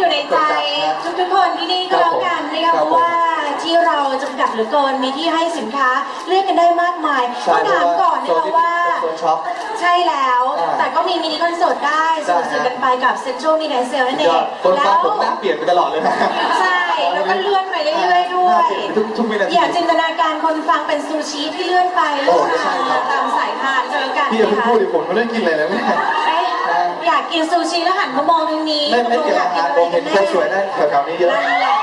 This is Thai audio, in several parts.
อยู่ในใจทุกๆคนที่นี่ก็แล้วกันนะครัคะบเพราะว่าที่เราจำกัดเหลือเกินมีที่ให้สินค้าเลือกกันได้มากมายใช่ต้องถามก่อนนะคะว่า โซนช็อป ใช่แล้ว อ่าแต่ก็มีมินิคอนเสิร์ตได้สใช่นุกสนานกันไปกับเซ็นทรัลมีไนเซลนั่นเอยองดคนแล้ฟังวผมหน้าเปลี่ยนไปตลอดเลยนะใช่แล้วก็เลื่อนไปเรื่อยๆด้วหน้าย เปลี่ยนไปทุกทุกวินาที อย่าจินตนาการคนฟังเป็นซูชิที่เลื่อนไปโอ้เลื่อนใช่ครัมาบ ตามสายพานก็แล้วกันพี่อย่านะเพิ่งคะพูดดิผมไม่ได้กินอะไรเลยเนี่ยเอ๊ะ อยากกินซูชิแล้วหันมามองทางนี้ไม่ไม่เกี่ยวกับอาหารผมเห็นคนสวยนั่นแถวๆนี้เยอะนั่นแหละ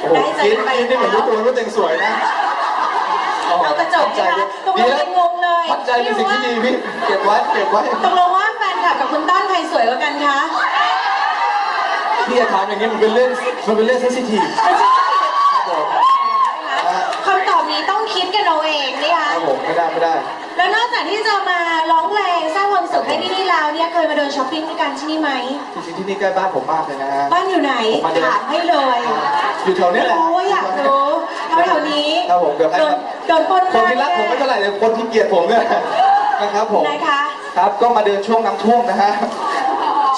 โอ้โหกินกินนี่เหมือนรู้ตัวว่าตัวเองสวยนะเอากระจกนะคะตกลดีงแล้วเป็นงงเลยมั่นใจเป็นสิ่งที่ดีพี่เก็บไว้เก็บไว้ตกลงว่าแฟนคลับกับคุณต้นใครสวยกว่ากันคะพี่จะถามอย่างนี้มันเป็นเรื่องมันเป็นเรื่องเซนซิทีฟไม่ใช่ครับผมคำตอบนี้ต้องคิดกันเอาเองนะคะครับผมไม่ได้ไม่ได้ แล้วนอกจากที่จะมาร้องเพลงสร้างความสุขให้ที่นี่แล้วเนี่ยเคยมาเดินช้อปปิ้งด้วยกันที่นี่ไหม จริงๆที่นี่ใกล้บ้านผมมากเลยนะฮะ บ้านอยู่ไหนผมมาเดิน ถามให้เลยอยู่แถวนี้แหละโอ้ยอยากรู้แถวๆนี้ครับผมเดี๋ยวให้โดนโดนปล้นคนที่รักผมไม่เท่าไหร่เลยคนที่เกลียดผมเนี่ยนะครับผมนะคะ ครับก็มาเดินช่วงน้ำท่วมนะฮะ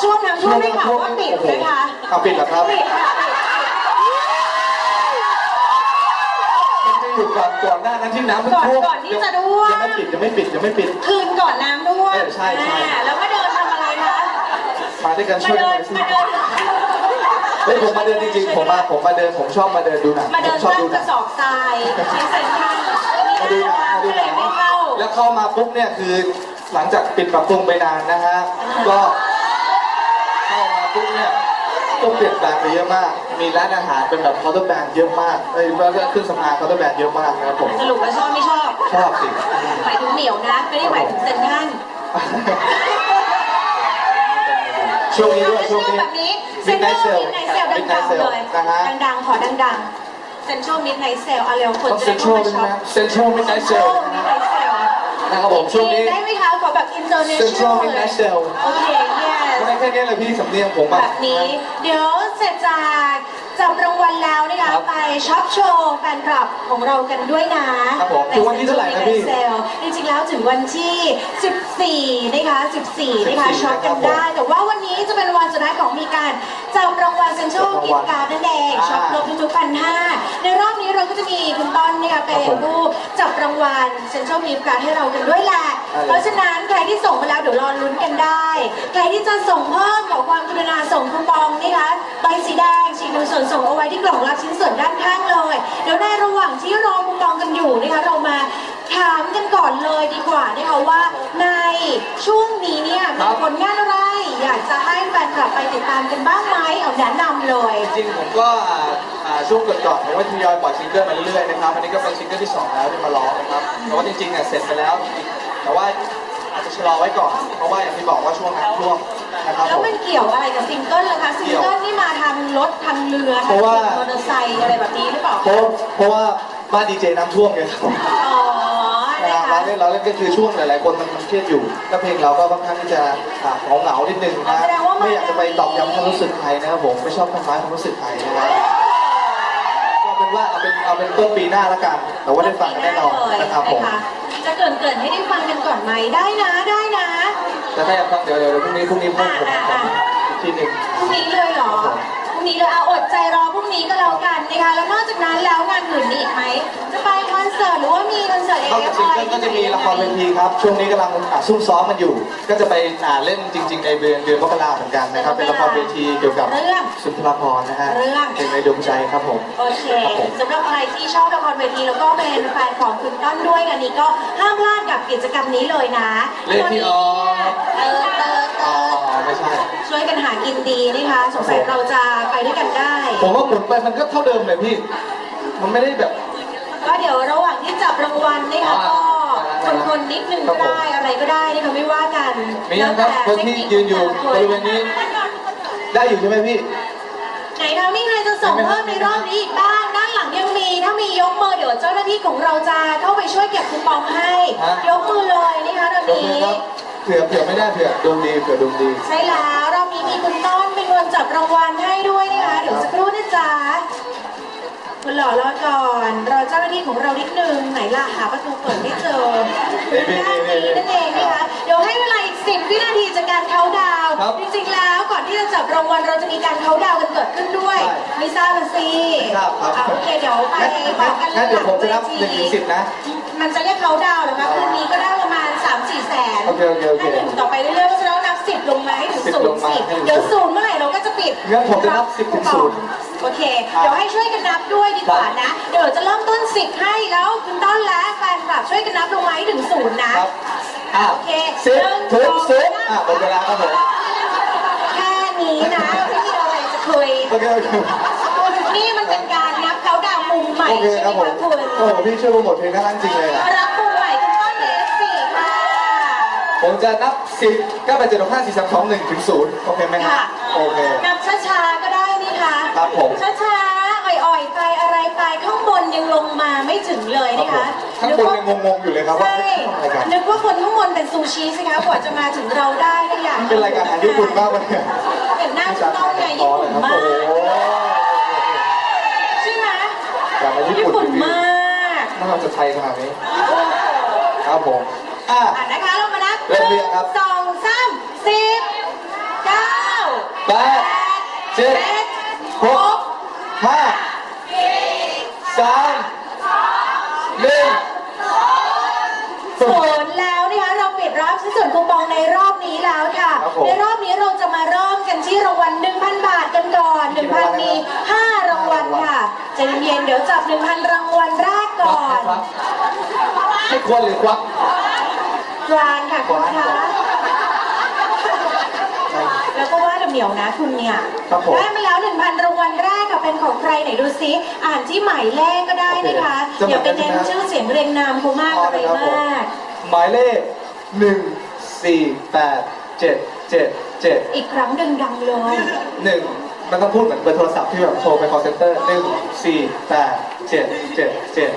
ช่วงน้ำท่วมได้ข่าวว่าปิดนะคะ เอาปิดเหรอครับ ปิดค่ะ ไม่หยุดก่อนก่อนหน้านั้นที่น้ำมันก่อนท่วมก่อนที่จะท่วมยังไม่ปิดยังไม่ปิดยังไม่ปิด คืนก่อนน้ำท่วมเออใช่ใช่ อ่าแล้วมาเดินทำอะไรคะมาด้วยกันมาช่วยเดิกันนสิมาเดิน เฮ้ยผมมาเดินจริงๆผมมาผมมาเดินผมชอบมาเดินดูหนังมาผเดิมนชอบตั้งดูหกนัระงสอบทรายที่เซ็นทรัลมาดูหนังมาดูก็หเลนัยงไม่เข้าแล้วเข้ามาปุ๊บเนี่ยคือหลังจากปิดปรับปรุงไปนานนะฮะก็เข้ามาปุ๊บเนี่ย ก็เปลี่ยนแปลงไปเยอะมาก มีร้านอาหารเป็นแบบเคาน์เตอร์แบรนด์เยอะมากเอ้ยแล้วก็เครื่องสำอางเคาน์เตอร์แบรนด์เยอะมากนะครับผม สรุปว่าชอบไม่ชอบ ชอบสิ หมายถึงเหนียวนะ ไม่ได้หมายถึงเซ็นทรัลช่วงนี้ด้วยช่วงนี้ แบบนี้เซ็นทรัลมิดไนเซลดังๆเลย นะฮะ ดังๆ ขอดังๆ เซ็นทรัลมิดไนเซลเอาเร็วคนต้องจะเซ็ได้นทรัเข้าลมาเป็นช็อปนะเซ็นทรัลมิดไนเซล Central Midnight Sale นะครับผมช่วงนี้ ได้ไหมคะขอแบบ international เซ็นทรัลมิดไนเซลโอเค yes ไม่ได้ แค่นี้เลยพี่สำเนียงผมแบบนี้ เดี๋ยวเสร็จจาก จับรางวัลแล้วนะคะครับไปช็อปโชว์แฟนคลับของเรากันด้วยนะครับผมถึงวันที่เท่าไหร่นะพี่เซลจริงๆแล้วถึงวันที่ 14 นะคะ 14 นะคะ14ช็อปกันได้ แต่ว่าวันนี้จะเป็นวันสุดท้ายของมีการจับรางวัลเซ็นทรัลจับกิรางวัฟลต์การ์ดนั่นเองอ่าช็อปครบทุกๆพันห้าในรอบนี้เราก็จะมีคุณต้นนะคะเป็นครับผมผู้จับรางวัลเซ็นทรัลกิฟต์การ์ดให้เรากันด้วยแหละได้เลยเพราะฉะนั้นใครที่ส่งมาแล้วเดี๋ยวรอลุ้นกันได้ ใครที่จะส่งเพิ่มขอความกรุณาส่งคูปองนะคะใบสีแดงฉีกดูส่วนส่งเอาไว้ที่กล่องรับชิ้นส่วนด้านข้างเลย เดี๋ยวในระหว่างที่รอคูปองกันอยู่นะคะเรามาถามกันก่อนเลยดีกว่านะคะว่า ในช่วงนี้เนี่ยครัมีบผลงานอะไร อยากจะให้แฟนคลับไปติดตามกันบ้างไหมเอาแนะนำเลย จริงๆผมก็อ่าช่วงก่อนๆผมก็ทยอยปล่อยซิงเกิลมาเรื่อยๆนะครับอันนี้ก็เป็นซิงเกิลที่สองแล้วที่มาร้องนะครับแต่ว่าจริงๆเนี่ยเสร็จไปแล้ว แต่ว่า อาจจะชะลอไว้ก่อน เพราะว่าอย่างที่บอกว่าช่วงน้ำท่วมนะครับแล้วผมมันเกี่ยวอะไรกับซิงเกิลล่ะคะซิงเกิลนี่มาทางรถทางเรือเพทางราะว่า มอเตอร์ไซค์อะไรแบบนี้หรือเปล่าเพราะเพราะว่าบ้านดีเจน้ำท่วมไงครับ อ๋อนะเราคะเล่นเราเล่นก็คือช่วงหลายๆคนมันมันเครียดอยู่แล้วเพลงเราก็ค่อนข้างที่จะเหงาเหงาๆนิดนึงนะไม่อยากจะไปตอกย้ำความรู้สึกใครนะครับผมไม่ชอบทำร้ายความรู้สึกใครนะครับก็เป็นว่าเอาเป็นเอาเป็นต้นปีหน้าละกัน แต่ว่าได้ฟังกันแน่นอนนะครับผม จะเกินเกินให้ได้ฟังกันก่อนไหมได้นะได้นะ แต่ถ้าอยากฟังเดี๋ยวเดี๋ยวเดี๋ยวพรุ่งนี้พรุ่งนี้พูดผมผมอีกทีหนึ่ง พรุ่งนี้เลยเหรอ รุ่งนี้เลยเอาอดใจรอพรุ่งนี้ก็แล้วกันนะคะแล้วนอกจากนั้นแล้วงานอื่นมีอีกไหมจะไปคอนเสิร์ตหรือว่ามีคอนเสิร์ตเอนอกเอจากฟซิงเกิลก็จะมีละครเวทีครับ ช่วงนี้กำลังอะซุ่มซ้อมมันอยู่ ก็จะไปอ่าเล่นจริง ๆ ในเดือนเดือนมกราเหมือนกันนะครับ เป็นละครเวทีเกี่ยวกับเรื่องสุนทรภรณ์นะฮะเรื่องเพลงในดวงใจครับผม โอเคครับผมสำหรับใครที่ชอบละครเวทีแล้วก็เป็นแฟนของคุณต้นด้วยงานนี้ก็ห้ามพลาดกับกิจกรรมนี้เลยนะเลขที่ออก เออเตอเตอ๋ออไม่ใช่ ช่วยกันหา กินดีนะคะสงสัยเราจะไปด้วยกันได้ ผมว่าผลไปมันก็เท่าเดิมเลยพี่ มันไม่ได้แบบ ก็เดี๋ยวระหว่างที่จับรางวัลนะคะอ๋ก็อคนๆนิดนึงก็ได้อะไรก็ได้นะคะไม่ว่ากันมีนะครับแล้วแต่คนที่ยืนอยู่บริเวณนี้ ได้อยู่ใช่ไหมพี่ ไหนคะมีใครจะส่งเพิ่มในรอบนี้อีกบ้างด้านหลังยังมีถ้ามียกมือเดี๋ยวเจ้าหน้าที่ของเราจะเข้าไปช่วยเก็บคูปองให้ฮะยกมือเลยนะคะตอนยกมือนี้ครับเผื่อเผื่อไม่ได้เผื่อดวงดีเผื่อดวงดี ใช่แล้วรอบนี้มีคุณต้นเป็นคนจับรางวัลให้ด้วยนะคะเดี๋ยวสักครู่นะจ๊ะคุณหล่อรอก่อนรอเจ้าหน้าที่ของเรานิดนึงไหนล่ะหาประตูเปิดไม่เจอนี่นี่ด้านนี่นี้นั่นเองนะคะเดี๋ยวให้เวลาอีก10วินาทีจากการเขาน์ดาวน์ครับจริงๆแล้วก่อนที่จะจับรางวัลเราจะมีการเขาน์ดาวน์กันเกิดขึ้นด้วยใช่ไม่ทราบละสิไม่ทราบครับ อะโอเคเดี๋ยวไปงั้นบอกกันงั้นเดี๋ยวผมจะนับหลัหนึ่งถึงสิบนะ มันจะเรียกเขาน์ดาวน์เหรอคะคืนนี้ก็ได้ประมาณ 3 4 แสนโอเคโอเคโอเคถ้าหนึ่งต่อไปเรื่อยๆเพราะฉะนั้นนับสิบลงมาให้ถึงสิบศูลนงย์มาสิให้ถึงเดี๋ยวศูนย์เมื่อไหร่เราก็จะปิดงั้นผมจะนับสิบถึงศูนย์โอเค เดี๋ยวให้ช่วยกันนับด้วยดีกว่านะ เดี๋ยวจะเริ่มต้นสิบให้แล้วคุณต้นและแฟนคลับช่วยกันนับลงมาให้ถึงศูนย์นะ ครับอะโอเคสิบหนึ่งถึงสองศูนย์สามอะหมดเวลาครับผมแค่นี้นะไม่มีอะไรจะคุย โอเคโอเค ใหม่โอเคใช่ไหคมรับผมคะคุณโอ้โหพี่ช่วยโปรโมทเพลงน่ารักจริงเลยอะรับมุมใหม่คุณต้นเลสสี่ค่ะ ผมจะนับสิบเก้าแปดเจ็ดหกห้าสี่สามสองหนึ่งถึงศูนย์โอเคไหมฮะค่ะโอเค นับช้าๆก็ได้นี่คะครับผมช้าๆ อ่อยๆ ไปอะไรไปข้างบนยังลงมาไม่ถึงเลยครับนี่ผมคะข้างบนยังงงๆอยู่เลยครับว่าใช่เฮ้ยทำอะไรกัน นึกว่าคนข้างบนเป็นซูชิสิคะกว่าจะมาถึงเราได้ก็อยากเป็นรายการอาหารญี่ปุ่นมากเลยเนี่ย เห็นหน้าคุณต้นไงญี่ปุ่นมากโอ้โห ใช่ไหม อยาก มาญี่ญี่ปุ่นปุ่นจริงมากๆน่าจะไทยขนาดนี้โอ้โหครับผมอะ อะนะคะเรามานับเริ่มเรียงครับสองสามสิบเก้าแปดเจ็ดหกห้าสามหนึ่ง ศูนย์แล้วนะคะเราปิดรับ ชิ้นส่วนคูปองในรอบนี้แล้วค่ะ ครับผมในรอบนี้เราจะมาเริ่มกันที่รางวัล1,000 บาทกันก่อนกี่รางวัล1,000 มีนะครับ5รางวัลค่ะใจเย็นๆเดี๋ยวจับ 1,000 รางวัลแรกก่อนควักให้ควรหรือควักกรานค่ะคุณคะแล้วก็ว่าเหนียวนะคุณเนี่ยครับผม ได้มาแล้ว 1,000 รางวัลแรกค่ะเป็นของใครไหนดูซิอ่านที่หมายเลขก็ได้นะคะโอเคอย่าไปเน้นจะหมดแล้วใช่ไหม ชื่อเสียงเรียงนามเขามากพออะไรนะครับผมมาก หมายเลข หนึ่งสี่แปดเจ็ดเจ็ดเจ็ดอีกครั้งดังๆเลย หนึ่งมันต้องพูดเหมือนเบอร์โทรศัพท์ที่แบบโทรไป call center หนึ่งสี่แปดเจ็ดเจ็ดเจ็ด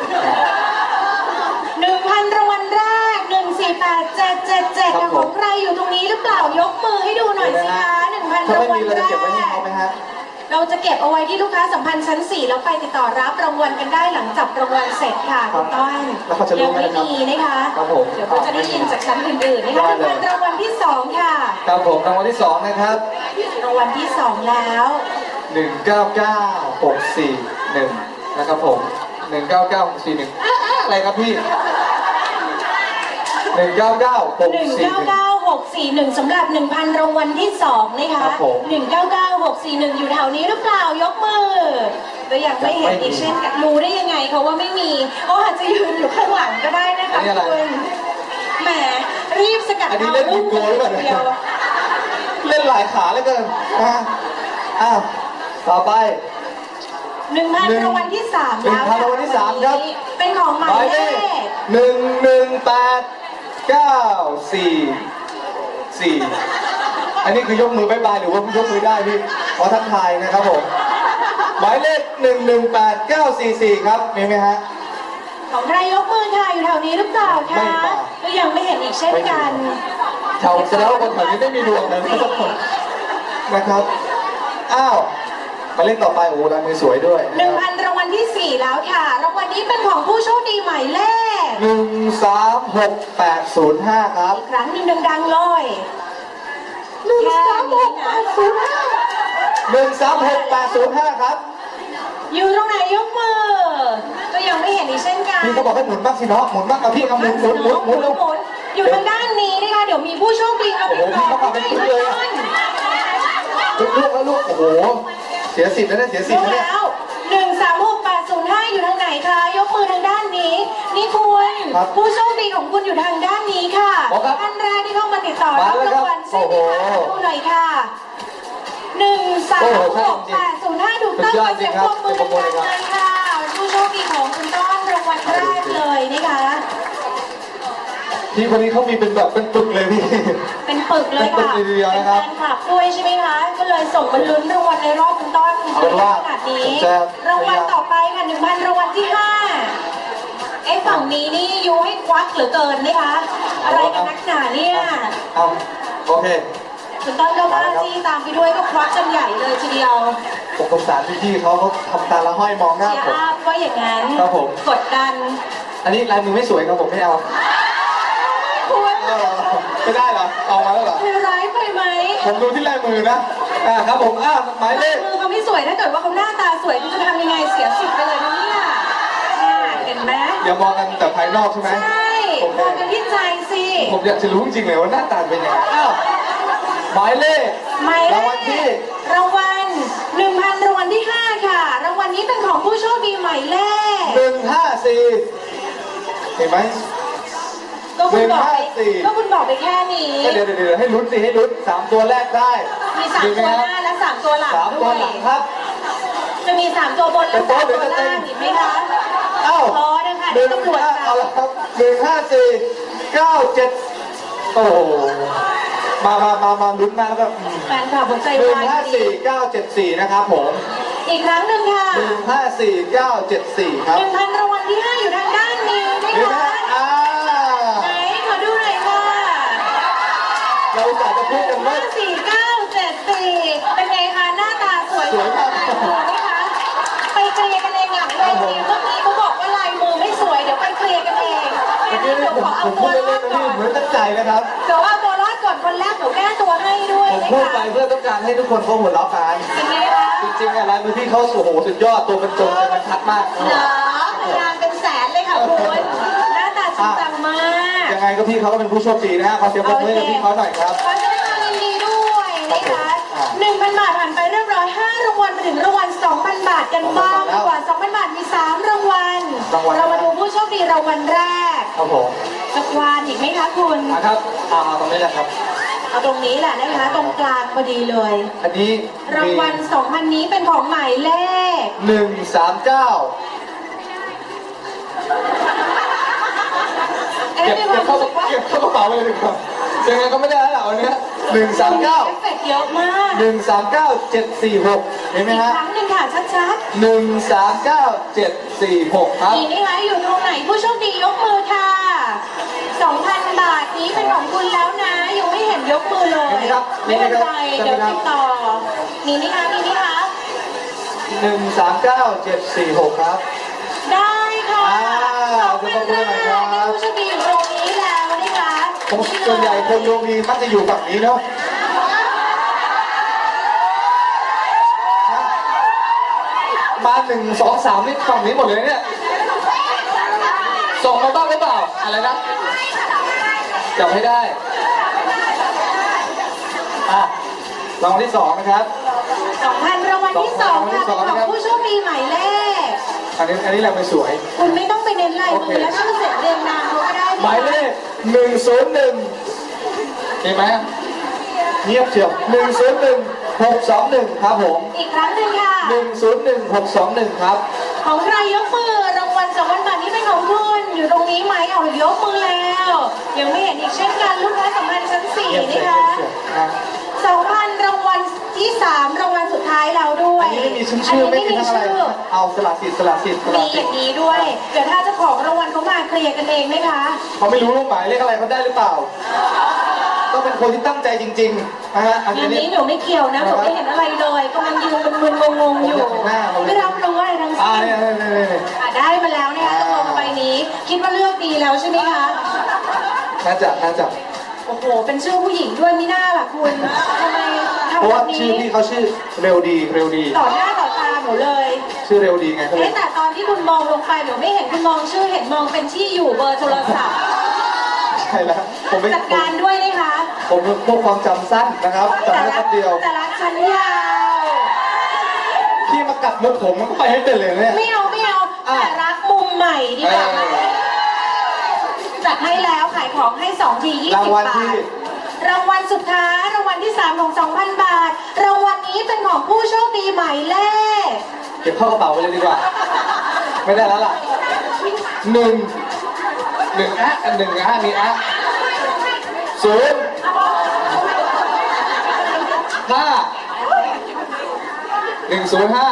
หนึ่งพันรางวัลแรกหนึ่งสี่แปดเจ็ดเจ็ดเจ็ดครับผมของใครอยู่ตรงนี้หรือเปล่ายกมือให้ดูหน่อยสิคะหนึ่งพันถ้ารางไม่วัลมีเราแรจะเก็บไว้ให้กเขาไหมฮะ เราจะเก็บเอาไว้ที่ลูกค้าสัมพันธ์ชั้น 4 แล้วไปติดต่อรับรางวัลกันได้หลังจับรางวัลเสร็จค่ะครัคุบณต้อยแล้วเขาจะรู้ยังไหมไม่ครับมีนะคะครับผม เดี๋ยวเราจะได้ยินจากชั้นอื่นๆนะคะได้หนึ่งเลยพันรางวัลที่สองค่ะครับผมรางวัลที่สองนะครับ รางวัลที่สองแล้วหนึ่งเก้าเก้าหกสี่หนึ่งนะครับผมหนึ่งเก้าเก้าหกสี่หนึ่งอะไรครับพี่ห นึ่งเก้าเก้าหกหนึ่งสี่เก้าหนึ่งเก้าหกสี่หนึ่งสำหรับหนึ่งพันรางวัลที่สองนะคะครับผมหนึ่งเก้าเก้าหกสี่หนึ่งอยู่แถวนี้หรือเปล่ายกมือก็ยังไม่เห็นอีกเช่นกันรู้ได้ยังไงเขาว่าไม่มีเขาอาจจะยืนอยู่ข้างหลังก็ได้นะคะอันนี้อะไรคุณแหมรีบสกัดอันนี้ดาวเล่นรุ่งบิงโกหรือเปล่า เดียวเล่นหลายขาแล้วเกินอะอ้าวต่อไป หนึ่งพันหนึ่งรางวัลที่สามหนึ่แล้งวพันรางวัลที่สามครับ เป็นของหหมามายยเลเลขขหนึ่งหนึ่งแปดเก้าสี่ สี่อันนี้คือยกมือบายบายหรือว่ายกมือได้พี่ขอทักทายนะครับผมหมายเลขหนึ่งหนึ่งแปดเก้าสี่สี่ครับมีไหมฮะ ของใครยกมือค่ะอยู่แถวนี้หรือเปล่าไม่คะมา ก็ยังไม่เห็นอีกเช่นกันแถวแสดงว่าคนแถวนี้ไม่มีดวงเลยทุกคนนะครับ อ้าวหมายเลขต่อไปโอ้โหลายมือสวยด้วยหนึ่งพันรางวัลที่สี่แล้วค่ะรางวัลนี้เป็นของผู้โชคดีหมายเลข หนึ่งสามหกแปดศูนย์ห้าครับ อีกครั้งหนึ่งดังๆเลยหนึ่งสามหกแปดศูนย์ห้าหนึ่งสามหกแปดศูนย์ห้าครับ อยู่ตรงไหนยกมือ ก็ยังไม่เห็นอีกเช่นกันพี่เขาบอกให้หมุนบ้างสิเนาะหมุนบ้างเอาพี่เอาหมุนหมุนหมุนหมุนเร็วหมุนอยู่ทางด้านนี้นะคะเดี๋ยวมีผู้โชคดีมาติดต่อโอ้โหพี่เข้ามาเป็นชุดเลยอะลูกลูกแล้วลูกโอ้โห เสียสิทธิ์แล้วเนี่ยเสียสิทรู้ธิ์แล้วเนี่ย อยู่ทางไหนคะยกมือทางด้านนี้ นี่คุณครับผู้โชคดีของคุณอยู่ทางด้านนี้ค่ะอ๋อครับท่านแรกที่เข้ามาติดต่อมารับแล้วรางวัลครับใช่ไหมคะโอ้โหดูหน่อยค่ะหนึ่งสามโอ้โหหใช่กจริงแปดศูนย์ห้าถูกต้องสุดยอขดอเสียงจริงคปรัรบบมือปรบมือดังเลยครับๆเลยค่ะผู้โชคดีของคุณต้อนรางวัลแรกเลยนะคะ พี่คนนี้เขามีเป็นแบบเป็นปึกเลยพี่ เป็นปึกเลยเป็นปึค่ะกทีเดียวนะครับ เป็นแฟนคลับด้วยใช่ไหมคะ ก็เลยส่งมาลุ้นรางวัลในรอบคุณต้อนเอาเป็นว่าขนาดนี้ผมจะรางวัลต่อไปค่ะหนึ่งพันรางวัลที่ห้าไอ้ฝั่งนี้นี่ยูให้ควักเหลือเกินนะคะ อะไรกันนักหนาเนี่ยเอาโอเคคุณต้นก็ว่าจี้ตามไปด้วยก็ควักกันใหญ่เลยทีเดียวผมสงสารพี่ๆเขาเขาทำตาละห้อยมองหน้าเชียร์ผมอัพว่าอย่างนั้น ครับผม กดดัน อันนี้ลายมือไม่สวยครับผมไม่เอาคุณ เออไม่ได้เหรอเอามาแล้วเหรอเธอร้ายไปไหมผมดูที่ลายมือนะอ่าครับผมอ่าหมายเลขมือเขาไม่สวยถ้าเกิดว่าเขาหน้าตาสวยคุณจะทำยังไงเสียสิทธิ์ไปเลยนะเนี่ยเนี่ยเห็นไหมอย่ามองกันแต่ภายนอกใช่ไหมใช่โอเคมองกันที่ใจสิผมอยากจะรู้จริงๆเลยว่าหน้าตาเป็นยังไงอ้าวหมายเลขหมายเลรางวัลที่รางวัลหนึ่งพันรางวัลที่ห้าค่ะ รางวัลนี้เป็นของผู้โชคดีหมายเลข หนึ่งห้าสี่เห็นไหม ก็คุณบอกไปหนึ่งห้าสี่ ก็คุณบอกไปแค่นี้ เดี๋ยวเดี๋ยวเดี๋ยวให้ลุ้นสิให้ลุ้นสามตัวแรกได้มีสามไหตัวคหรับน้าและสามตัวหลังสามด้ตัววยหลังครับ จะมีสามตัวบนและสามตัวล่างอีกไหมคะเอ้าพอนะคะหนึ่งตำรวจห้าจับเอาละครับหนึ่งห้าสี่เก้าเจ็ดโอ้โหมามามามาลุ้นมาแล้วก็แฟนคลับหัวใจหนึ่งวายห้าดีสี่เก้าเจ็ดสี่นะครับผมอีกครั้งหนึ่งค่ะหนึ่งห้าสี่เก้าเจ็ดสี่ครับ หนึ่งพันรางวัลที่ห้าอยู่ทางด้านนี้นะเห็นไหมคะอ่า ไหนขอดูหน่อยค่ะ เราจะจะพูดกันว่าห้าสี่เก้าเจ็ดสี่เป็นไงคะหน้าตาสวยสวยมากลายมือไหมคะไปเคลียร์กันเองหลังเวทีเมื่อกี้เขาบอกว่าลายมือไม่สวยเดี๋ยวไปเคลียร์กันเองงั้นเมื่อกี้เดี๋ยวผมขอเอาผมตัพูวดรอเล่ดนๆก่อนี่นเหมือนตั้งใจนะครับ เดี๋ยวเอาตัวรอดก่อนคนแรกหนูแก้ตัวให้ด้วยผมนะพูดคะไปเพื่อต้องการให้ทุกคนเขาหัวเราะกันเป็นไงคะจริงๆอะลายมือพี่เขาโอ้โหสุดยอดตัวเป็นจงเป็นบรรทัดมากนะคเหรรับอพยานเป็นแสนเลยค่ะคุณหน้าตาจริงจังมาก ยังไงก็พี่เขาก็เป็นผู้โชคดีนะฮะขอเสียงปรบมือให้กับพี่เขาหน่อยครับ ขอแสดงความยินดีด้วยนะคะครับผมหนึ่งพันบาทผ่านไปเรียบร้อยห้ารางวัลมาถึงรางวัลสองพันบาทกันบ้างดีกว่าสองพันบาทมีสามรางวัล รางวัล เรามาดูผู้โชคดีรางวัลแรกครับผมจะควานอีกไหมคะคุณ อะครับเอาเอาตรงนี้แหละครับ เอาตรงนี้แหละนะคะตรงกลางพอดีเลย อันนี้รางวัลสองพันนี้เป็นของหมายเลขหนึ่งสามเก้า เอ๊ะเก็บมีคเก็วาบมเข้ารู้สึกว่าเก็บเข้ากระเป๋าไปเลยดีกว่ายังไงก็ไม่ได้แล้วล่ะวันเนี้หนึ่งสามเก้าเอฟเฟกต์เยอะมากหนึ่งสามเก้าเจ็ดสี่หกเห็นไหมอีกฮะครั้งหนึ่งค่ะชัดหนึ่งสามเก้าเจ็ดสี่หกครับๆนี่นะคะอยู่ตรงไหนผู้โชคดียกมือค่ะ2,000 บาทนี้เป็นของคุณแล้วนะ ยังไม่เห็นยกมือเลย เห็นไหมครับไม่เป็นไร เห็นไหมครับ เดี๋ยวติดต่อ นี่นี่คะนี่นี่คะหนึ่งสามเก้าเจ็ดสี่หกครับ ได้ ค่ะอ่าสองพันขอบคุณแรมากครับกนี่ผู้โชคดีอยู่ตรงนี้แล้วนะคะผมส่วนใหญ่คนดวงดีมักจะอยู่ฝั่งนี้เนาะมาหนึ่งสองสามนี่ฝั่งนี้หมดเลยเนี่ย ส่งมาบ้างหรือเปล่า อะไรนะจับให้ได้ อะรางวัลที่สองนะครับ 2,000รางวัลที่สองค่ะสองเป็นรางวัลที่สองนะครับของผู้โชคดีหมายเลขอันนี้อันนี้แหละไม่สวย คุณไม่ต้องไปเน้นลายมือและชื่อเสียงเรียงนามเขาก็ได้หมายเลขหนึ่งศูนย์หนึ่งเห็นไหมเงียบเชียวหนึ่งศูนย์หนึ่งหกสองหนึ่งครับผมอีกครั้งหนึ่งค่ะหนึ่งศูนย์หนึ่งหกสองหนึ่งครับ ของใครยกมือรางวัลสองพันบาทนี้เป็นของคุณอยู่ตรงนี้ไหมเอายกมือแล้ว ยังไม่เห็นอีกเช่นกันลูกค้าสัมพันธ์ชั้นสี่เงียบเชีนี่ยวคะเงียบเชียวนะสองพันรางวัล ที่สามรางวัลสุดท้ายแล้วด้วยอันนี้ไม่มีชื่อชื่ออัไม่นมีนี้ทั้งอะไรชื่อเอาสละสิทธิ์สละสิทธิ์สมีละอสิทย่างธิ์นี้ด้วย เดี๋ยวถ้าเจ้าของรางวัลเขามาเคลียร์กันเองไหมคะ เขาไม่รู้ว่าหมายเลขอะไรเขาได้หรือเปล่า ต้องเป็นคนที่ตั้งใจจริงๆนะฮะอันงานนี้นี้ หนูไม่เกี่ยวนะหนูไม่เห็นอะไรเลยกำลังยืนมึนๆงงๆอยู่ผมอยากเห็นหน้าเขาเลยไม่รับรู้อะไรทั้งอ่าสิ้นเนี่ยเนี่ยเนี่ยเนี่ยอะได้มาแล้วนะคะตกลงใบนี้ คิดว่าเลือกดีแล้วใช่ไหมคะ น่าจะน่าจะ โอ้โห เป็นชื่อผู้หญิงด้วยไม่น่าล่ะคุณทำไม เพทำราะแบว่าบนี้ชื่อพี่เขาชื่อเร็วดีเร็วดี ต่อหน้าต่อตาหนูเลยชื่อเร็วดีไงเขาเลยเอ๊ะแต่ตอนที่คุณมองลงไปหนูไม่เห็นคุณมองชื่อเห็นมองเป็นที่อยู่เบอร์โทรศัพท์ใช่แล้วผมไม่จัดการด้วยนะคะผมผมพวกความจำสั้นนะครับจำแต่ได้ละแป๊บเดียว แต่ละชั้นยาวพี่มากัดมุกผมมันก็ไปให้เป็นเลยเนี่ย ไม่เอาไม่เอาอะแต่รักมุมใหม่ดีกว่าเออ จัดให้แล้วขายของให้สองทียี่ราสิงบวัลบาที่ท รางวัลสุดท้ายรางวัลที่สามของ 2,000 บาท รางวัลนี้เป็นของผู้โชคดีหมายเลขเก็บเข้ากระเป๋าไปเลยดีกว่า ไม่ได้แล้วล่ะหนึ่งหนึ่งอะอันหนึ่งอะอันนี้อะศูนย์ห้าหนึ่งศูนย์ห้า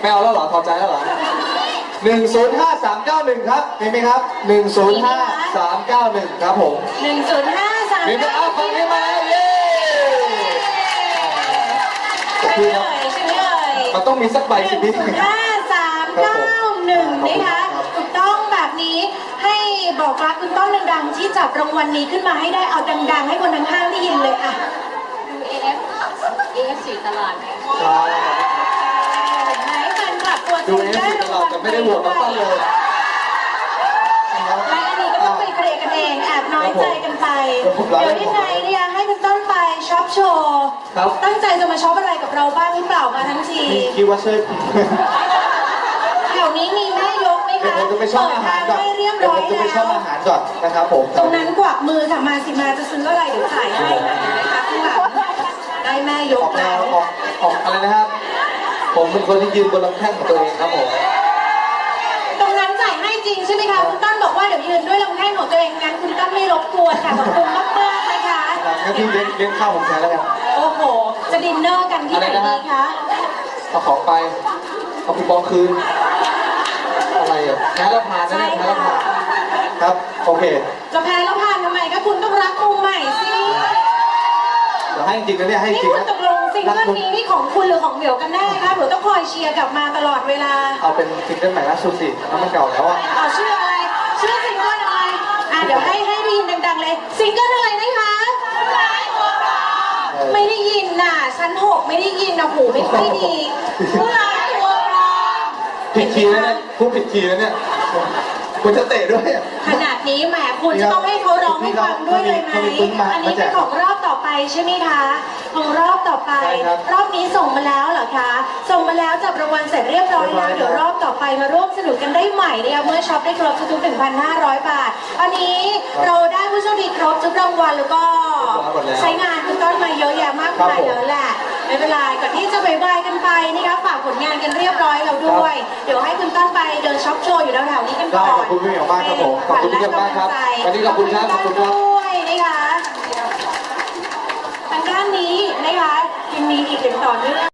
ไม่เอาแล้วเหรอพอใจแล้วเหรอหนึ่งศูนย์ห้าสามเก้าหนึ่งครับมีไหมครับหนึ่งศูนย์ห้าสามเก้าหนึ่งครับผม105มีไหมเอาคนนี้มาแล้วเย้ ใช่เลยใช่เลยมันต้องมีสักใบสิพี่ ห้าสามเก้าหนึ่งนะคะถูกต้องแบบนี้ให้บอกรักคุณต้นดังๆ ที่จับรางวัลนี้ขึ้นมาให้ได้เอาดัง ๆ ให้คนทั้งห้างได้ยินเลยอะ ดู AF AF สีตลาดไหมเห็นไหมแฟนคลับตัวจดูริงเอฟได้ซีตรางลอวัดลแต่ไม่ได้โหวตน้องต้นเลยนะครับ และอันนี้ก็ต้องไปเคลียร์กันเองแอบน้อยใจกันไปผมรับเดี๋ยวยังไงเนี่ยให้คุณต้นไป ช็อปโชว์ครับ ตั้งใจจะมาช็อปอะไรกับเราบ้างหรือเปล่ามาทั้งที คิดว่าใช่ แถวนี้มีแม่ยกไหมเดี๋ยวคะผมจะไปช่องอาหารก่อนเปิดทงให้เรียบเดี๋ยวร้อผยมจะไปแล้ช่องว อาหารก่อนนะครับผม ตรงนั้นกวักมือค่ะมาสิมาจะซื้ออะไรเดี๋ยวจ่ายให้นะเห็นไหมคะข้างหลังได้แม่ยอกอกแนแล้ววออกออกอะไรนะครับ ผมเป็นคนที่ยืนบนลำแข้งของตัวเองครับผม ตรงนั้นจ่ายให้จริงใช่ไหมคะคุณต้นบอกว่าเดี๋ยวยืนด้วยลำแข้งของตัวเองงั้นคุณต้นไม่รบกวนค่ะขอบคุณมากมากๆ นะคะงั้นพี่เลี้ยงเลี้ยงข้าวผมแทนแล้วกันโอ้โห จะดินเนอร์กันที่ไหนอะไรนะดีฮะคะ เอาของไปเอาคูปองคืน อะไรอะแพ้แล้วพานนะใช่เนี่ยแพ้แล้วค่ะพานครับ โอเคจะแพ้แล้วผ่านทำไมคะคุณต้องรักมุมใหม่สิ เดี๋ยวให้จริงนะเนี่ยให้จนี่ริงคุณนะตกลงซิงเกิลนี้นี่ของคุณหรือของเหมียวกันแน่คะเดี๋ยวต้องคอยเชียร์กลับมาตลอดเวลา เอาเป็นซิงเกิลใหม่ล่าสุดสิแล้วมันเก่าแล้วอะเอาชื่ออะไร ชื่อซิงเกิลอะไร อะเดี๋ยวให้ให้ได้ยินดังๆเลย ซิงเกิลอะไรนะคะ ไม่ได้ยินน่ะชั้นหกไม่ได้ยินนะหูไม่ค่อยดีผู้ร้ายตัวปลอมผิดคีย์แล้วเนี่ยพูดผิดคีย์แล้วเนี่ยควรจะเตะด้วยอะ ขนาดนี้แหมคุณจะต้องให้เขาร้องให้ฟังด้วยเลยไหมเขามีปึ้งมาอันนี้มาแจเป็นกของรอบต่อไปใช่ไหมคะของรอบต่อ ไป ใช่ครับรอบนี้ส่งมาแล้วเหรอคะ ส่งมาแล้วจับรางวัลเสร็จเรียบร้อยแล้ว เรียบร้อยเดี๋ยวรอบต่อไปมาร่วมสนุกกันได้ใหม่เนี่ยเมื่อช็อปได้ครบทุกๆ1,500 บาท อันนี้เราได้ผู้โชคดีครบทุกรางวัลแล้วก็หมดแล้วใช้งานคุณต้นมาเยอะแยะมากมายครับผม แล้วแหละ ไม่เป็นไรก่อนที่จะบายบายกันไปนะคะฝากผลงานกันเรียบร้อยแล้วด้วย เดี๋ยวให้คุณต้นไปเดินช็อปโชว์อยู่แถวๆนี้กันได้ก่อนขอบคุณพี่เหมียวมากครับผมขอบคุณพี่เหมียวมากครับวันนี้ขอบคุณครับขอบคุณครับ ด้างด้านนี้นะคะยังมีอีกหนึ่งต่อเนื่อง